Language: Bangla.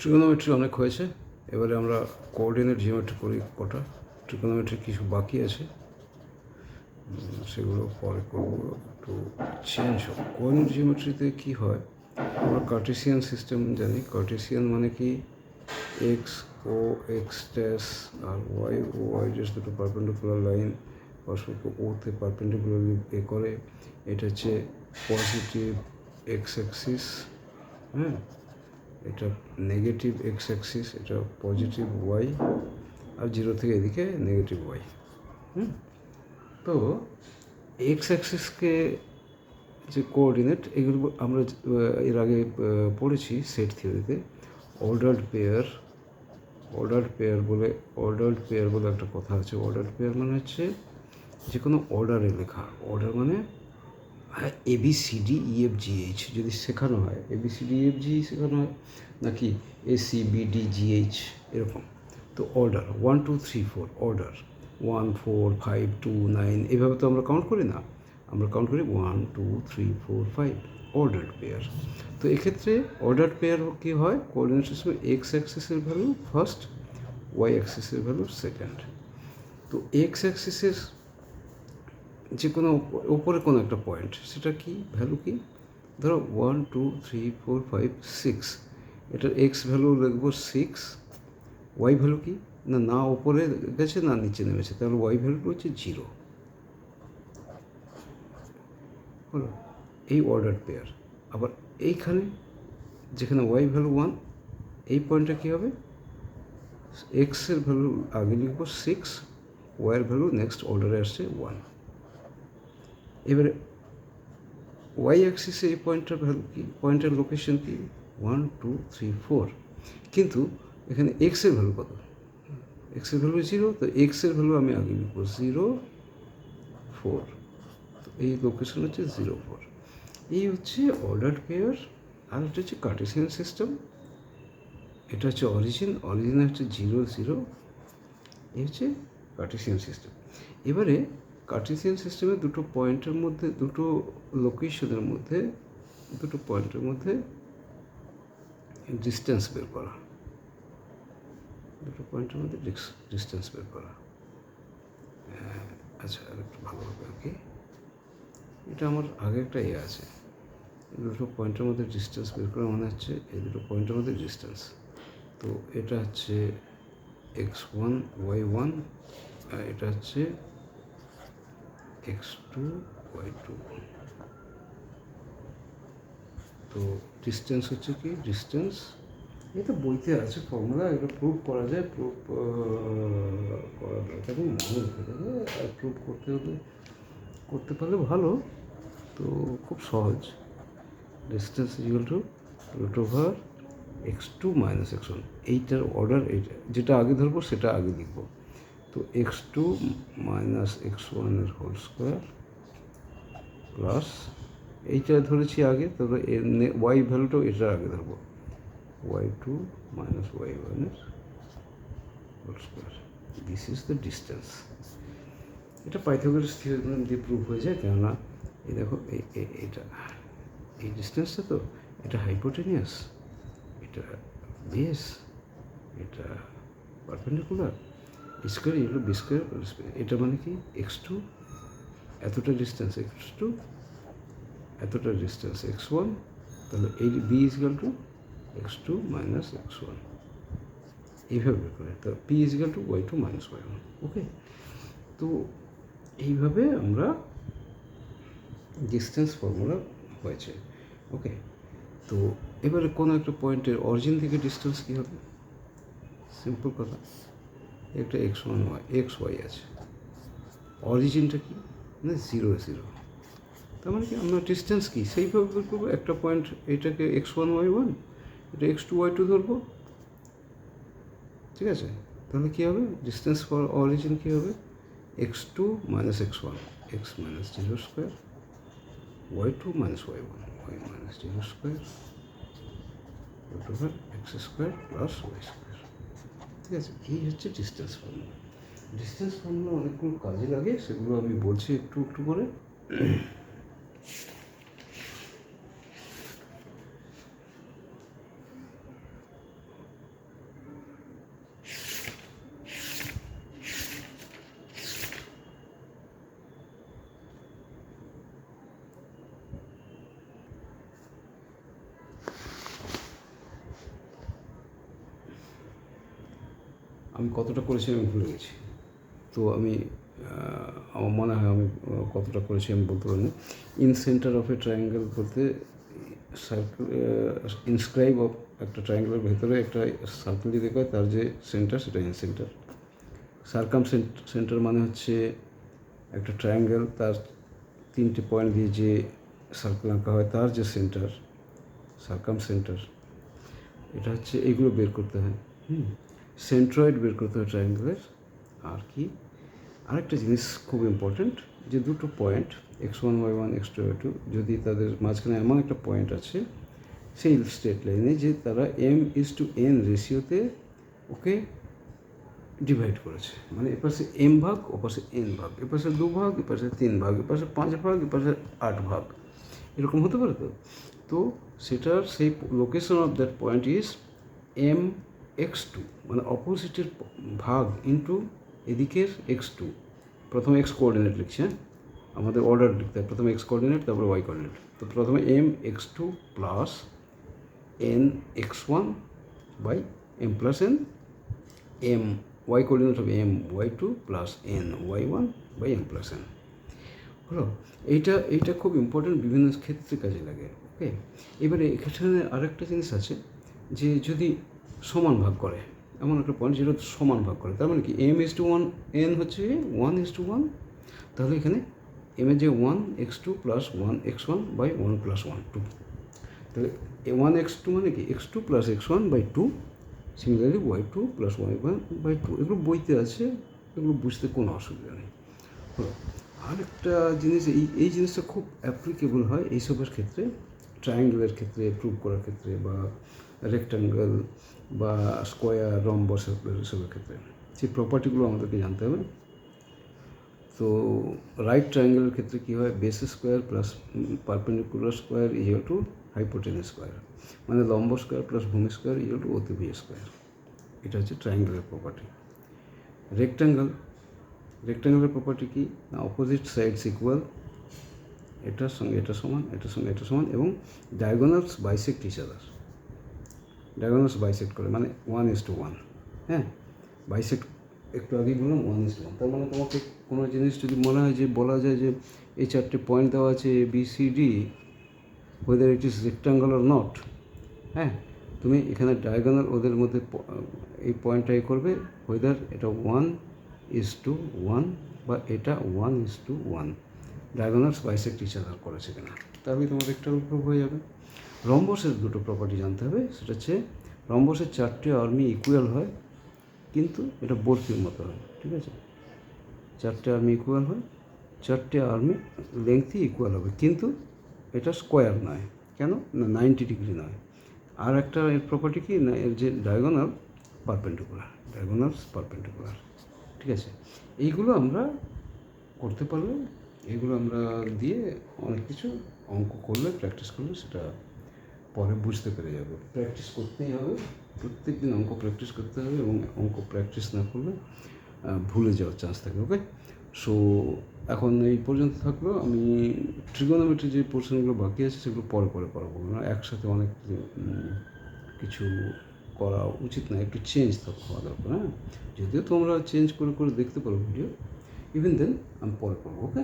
ট্রিগোনোমেট্রি অনেক হয়েছে। এবারে আমরা কোঅর্ডিনেট জিওমেট্রি করি কটা। ট্রিগোনোমেট্রি কিছু বাকি আছে। সেগুলো পরে করব। একটু চেঞ্জ হবে কোঅর্ডিনেট জিওমেট্রিতে কী হয়? আমরা কার্টেসিয়ান সিস্টেম জানি। কার্টেসিয়ান মানে কি? এক্স ও এক্স ড্যাশ আর ওয়াই ও ওয়াই ড্যাশ দুটো পারপেন্ডিকুলার লাইন পরস্পরকে ওতে পারপেন্ডিকুলারলি এ করে। এটা হচ্ছে পজিটিভ এক্স অ্যাক্সিস হ্যাঁ এটা নেগেটিভ এক্স অ্যাক্সিস এটা পজিটিভ ওয়াই আর জিরো থেকে এদিকে নেগেটিভ ওয়াই হুম? তো এক্স অ্যাক্সিসকে যে কোঅর্ডিনেট এগুলো আমরা এর আগে পড়েছি সেট থিওরিতে অর্ডার্ড পেয়ার অর্ডার্ড পেয়ার বলে অর্ডার্ড পেয়ার বলে একটা কথা আছে। অর্ডার্ড পেয়ার মানে হচ্ছে যে কোনো অর্ডারে লেখা। অর্ডার মানে A B C D E F G H যদি শেখানো হয় A B C D F G শেখানো হয় নাকি A C B D G H এরকম? তো order one two three four order one four five two nine এভাবে তো আমরা কাউন্ট করি না। আমরা কাউন্ট করি one two three four five ordered pair তো এক্ষেত্রে অর্ডার্ড পেয়ার কী হয়? কোঅর্ডিনেট সিস্টেমে এক্স অ্যাক্সিসের ভ্যালু ফার্স্ট ওয়াই অ্যাক্সিসের ভ্যালু সেকেন্ড তো এক্স অ্যাক্সিসের যে কোনো ওপ- ওপরে কোনো একটা পয়েন্ট সেটা কি? ভ্যালু কি? ধরো one two three four five six এটার এক্স ভ্যালু লিখব সিক্স ওয়াই ভ্যালু কি? না না ওপরে গেছে, না নিচে নেমেছে। তাহলে ওয়াই ভ্যালুটা হচ্ছে জিরো হলো এই অর্ডার পেয়ার আবার এইখানে যেখানে ওয়াই ভ্যালু ওয়ান এই পয়েন্টটা কী হবে? এক্সের ভ্যালু আগে লিখব সিক্স ওয়াইয়ের ভ্যালু নেক্সট অর্ডারে আসছে ওয়ান এবারে ওয়াই অ্যাক্সিসে এই পয়েন্টটার ভ্যালু কি? পয়েন্টের লোকেশন কি? ওয়ান টু থ্রি ফোর কিন্তু এখানে এক্সের ভ্যালু কত? এক্সের ভ্যালু জিরো তো এক্সের ভ্যালু আমি আগে লিখব জিরো ফোর তো এই লোকেশন হচ্ছে জিরো ফোর এই হচ্ছে অর্ডার পেয়ার আর এটা হচ্ছে কার্টেসিয়ান সিস্টেম এটা হচ্ছে অরিজিন অরিজিন হচ্ছে জিরো জিরো এই হচ্ছে কার্টেসিয়ান সিস্টেম এবারে কার্টেসিয়ান সিস্টেমে দুটো পয়েন্টের মধ্যে, দুটো লোকেশনের মধ্যে, দুটো পয়েন্টের মধ্যে ডিস্টেন্স বের করা। দুটো পয়েন্টের মধ্যে ডিস্টেন্স বের করা। আচ্ছা আর একটু ভালো হবে আর কি। এটা আমার আগে একটা ইয়ে আছে। দুটো পয়েন্টের মধ্যে ডিস্টেন্স বের করা মানে হচ্ছে এই দুটো পয়েন্টের মধ্যে ডিস্টেন্স তো এটা হচ্ছে এক্স ওয়ান ওয়াই ওয়ান আর এটা হচ্ছে এক্স টু ওয়াই টু তো ডিস্টেন্স হচ্ছে কি? ডিস্টেন্স তো বইতে আছে ফর্মুলা এটা প্রুভ করা যায় প্রুভ করা দরকার আর প্রুভ করতে হলে, করতে পারলে ভালো। তো খুব সহজ। Distance equal to root over X two minus X one এইটার অর্ডার এইটা, যেটা আগে ধরবো, সেটা আগে লিখব। তো এক্স টু মাইনাস এক্স ওয়ানের হোল স্কোয়ার প্লাস এইটা ধরেছি আগে তবে এর ওয়াই ভ্যালুটাও এটা আগে ধরবো। ওয়াই টু মাইনাস ওয়াই ওয়ানের whole square. This is the distance এটা পাইথাগোরাস থিওরেম দিয়ে প্রুভ হয়ে যায়, কেননা এই দেখো, এই এইটা, এই ডিস্টেন্সটা তো, এটা হাইপোটেনিয়াস এটা বেস এটা পারপেন্ডিকুলার স্কোয়ার এগুলো বি স্কোয়ার এটা মানে কি? এক্স টু এতটা ডিস্টেন্স এক্স টু এতটা ডিস্টেন্স এক্স ওয়ান তাহলে এই B equal to X two minus X one এইভাবে করে, তো P equal to Y two minus Y one okay তো এইভাবে আমরা ডিস্টেন্স ফর্মুলা হয়েছে ওকে তো এবারে কোনো একটা পয়েন্টের অরিজিন থেকে ডিস্টেন্স কী হবে? সিম্পল কথা। একটা X one Y X Y আছে। অরিজিনটা কি? মানে জিরো জিরো তার মানে কি আমরা ডিস্টেন্স কী? সেইভাবে বের করব, একটা পয়েন্ট এটাকে এক্স ওয়ান ওয়াই ওয়ান এটা এক্স টু ওয়াই টু ধরবো। ঠিক আছে? তাহলে কী হবে? ডিস্টেন্স ফর অরিজিন কী হবে? X two minus X one X minus zero square Y two minus Y one Y minus zero square X square plus Y square ঠিক আছে, এই হচ্ছে ডিস্টেন্স ফর্মুলা ডিস্টেন্স ফর্মুলা অনেকগুলো কাজে লাগে, সেগুলো আমি বলছি একটু একটু করে। আমি কতটা করেছি আমি ভুলে গেছি। তো আমি আমার মনে হয় আমি কতটা করেছি আমি বলতে পারি না in centre of a triangle বলতে সার্কেল ইনস্ক্রাইব অফ একটা ট্রায়াঙ্গেলের ভেতরে একটা সার্কেল যদি হয় তার যে সেন্টার সেটা ইন সেন্টার সার্কাম সেন্টার মানে হচ্ছে একটা ট্রায়াঙ্গেল তার তিনটে পয়েন্ট দিয়ে যে সার্কেল আঁকা হয়, তার যে সেন্টার সার্কাম সেন্টার এটা হচ্ছে এগুলো বের করতে হয়। হুম? সেন্ট্রয়েড বের করতে হয় ট্রায়াঙ্গেলের আর কি? আরেকটা জিনিস খুব ইম্পর্ট্যান্ট যে দুটো point X one Y one X two Y two যদি তাদের মাঝখানে এমন একটা পয়েন্ট আছে, সেই স্টেট লাইনে যে তারা এম ইজ টু এন রেশিওতে ওকে ডিভাইড করেছে। মানে এপাশে এম ভাগ ওপাশে এন ভাগ এপাশে দু ভাগ এপাশে তিন ভাগ এপাশে পাঁচ ভাগ এপাশে আট ভাগ। এরকম হতে পারে তো? তো সেটার সেই location of that point is M X two মানে অপোজিটের ভাগ ইন্টু এদিকের এক্স টু প্রথমে এক্স কোঅর্ডিনেট লিখছি আমাদের অর্ডার লিখতে হয় প্রথমে এক্স কোঅর্ডিনেট তারপরে ওয়াই কোঅর্ডিনেট তো প্রথমে M X two plus N X one by M plus N M Y coordinate হবে M Y two plus N Y one by M plus N হলো এইটা এইটা খুব ইম্পর্টেন্ট বিভিন্ন ক্ষেত্রে কাজে লাগে ওকে এবারে এখানে আরেকটা জিনিস আছে যে যদি সমান ভাগ করে। এমন একটা পয়েন্ট যেটা সমান ভাগ করে। তার মানে কি? M is to one N হচ্ছে ওয়ান ইস টু ওয়ান তাহলে এখানে এম এর যে one X two plus one X one by one plus one two তাহলে ওয়ান এক্স টু মানে কি? X two plus X one by two similarly Y two plus Y one by two এগুলো বইতে আছে। এগুলো বুঝতে কোনো অসুবিধা নেই। হলো, আরেকটা জিনিস, এই এই জিনিসটা খুব অ্যাপ্লিকেবল হয় এইসবের ক্ষেত্রে। ট্রায়াঙ্গেলের ক্ষেত্রে প্রুভ করার ক্ষেত্রে বা রেক্টাঙ্গেল বা স্কোয়ার রম্বস এসবের ক্ষেত্রে। সেই প্রপার্টিগুলো আমাদেরকে জানতে হবে। তো রাইট ট্রায়াঙ্গেলের ক্ষেত্রে কী হয়? Base square plus perpendicular square equal to hypotenuse square মানে লম্ব স্কোয়ার প্লাস ভূমি স্কোয়ার ইজিয়াল টু অতিভি স্কোয়ার এটা হচ্ছে ট্রায়াঙ্গেলের প্রপার্টি রেক্টাঙ্গেল রেক্টাঙ্গেলের প্রপার্টি কি? না অপোজিট সাইডস ইকুয়াল এটার সঙ্গে এটা সমান, এটার সঙ্গে এটা সমান এবং diagonals bisect each other diagonals bisect করে মানে ওয়ান ইস টু ওয়ান হ্যাঁ? বাইসেক্ট একটু আগেই বললাম ওয়ান ইস টু ওয়ান তার মানে তোমাকে কোনো জিনিস যদি মনে হয় যে, বলা যায় যে, এই চারটে পয়েন্ট দেওয়া আছে A B C D whether it is rectangle or not হ্যাঁ? তুমি এখানে ডায়াগোনাল ওদের মধ্যে এই পয়েন্টটাই করবে ওয়েদার এটা ওয়ান ইস টু ওয়ান বা এটা one is to one diagonals bisect each করেছে কিনা। তাহলেই তোমার একটা প্রুভ হয়ে যাবে। রম্বসের দুটো প্রপার্টি জানতে হবে, সেটা হচ্ছে রম্বসের চারটে আর্মি ইকুয়াল হয়, কিন্তু এটা বর্তির মতো হয়, ঠিক আছে? চারটে আর্মি ইকুয়াল হয়, চারটে আর্মি লেংথই ইকুয়াল হবে, কিন্তু এটা স্কোয়ার নয়। কেন? না নাইনটি ডিগ্রি নয়। আর একটা এর প্রপার্টি কি? না, এর যে ডায়াগোনাল পারপেন্ডিকুলার ডায়াগোনালস পারপেন্ডিকুলার ঠিক আছে? এইগুলো আমরা করতে পারলে এগুলো আমরা দিয়ে অনেক কিছু অঙ্ক করলে প্র্যাকটিস করলে সেটা পরে বুঝতে পেরে যাবে। প্র্যাকটিস করতেই হবে। প্রত্যেক দিন অঙ্ক প্র্যাকটিস করতে হবে এবং অঙ্ক প্র্যাকটিস না করলে ভুলে যাওয়ার চান্স থাকে ওকে সো এখন এই পর্যন্ত থাকল। আমি ট্রিগোনোমেট্রি যে পোর্শনগুলো বাকি আছে, সেগুলো পরে পরে করাবো না একসাথে অনেক কিছু করা উচিত না। একটু চেঞ্জ তো হওয়া দরকার হ্যাঁ? যদিও তোমরা চেঞ্জ করে করে দেখতে পারো ভিডিও ইভেন দেন আমি পরে করব ওকে